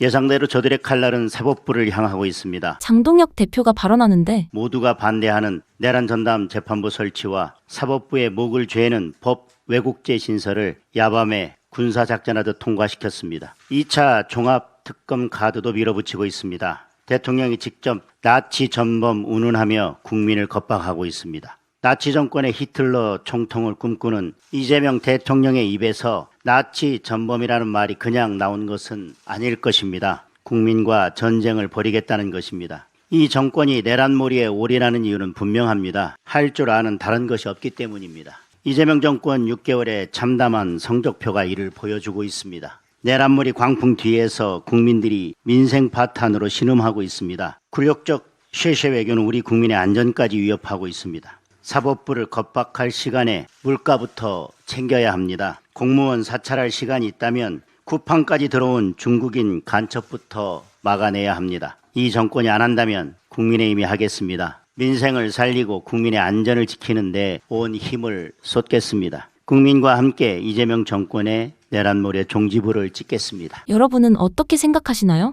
예상대로 저들의 칼날은 사법부를 향하고 있습니다. 장동혁 대표가 발언하는데 모두가 반대하는 내란 전담 재판부 설치와 사법부의 목을 죄는 법 왜곡죄 신설을 야밤에 군사작전하듯 통과시켰습니다. 2차 종합특검 카드도 밀어붙이고 있습니다. 대통령이 직접 나치 전범 운운하며 국민을 겁박하고 있습니다. 나치 정권의 히틀러 총통을 꿈꾸는 이재명 대통령의 입에서 나치 전범이라는 말이 그냥 나온 것은 아닐 것입니다. 국민과 전쟁을 벌이겠다는 것입니다. 이 정권이 내란몰이에 올인하는 이유는 분명합니다. 할 줄 아는 다른 것이 없기 때문입니다. 이재명 정권 6개월의 참담한 성적표가 이를 보여주고 있습니다. 내란몰이 광풍 뒤에서 국민들이 민생 파탄으로 신음하고 있습니다. 굴욕적 쉐쉐 외교는 우리 국민의 안전까지 위협하고 있습니다. 사법부를 겁박할 시간에 물가부터 챙겨야 합니다. 공무원 사찰할 시간이 있다면 쿠팡까지 들어온 중국인 간첩부터 막아내야 합니다. 이 정권이 안 한다면 국민의힘이 하겠습니다. 민생을 살리고 국민의 안전을 지키는데 온 힘을 쏟겠습니다. 국민과 함께 이재명 정권의 내란몰의 종지부를 찍겠습니다. 여러분은 어떻게 생각하시나요?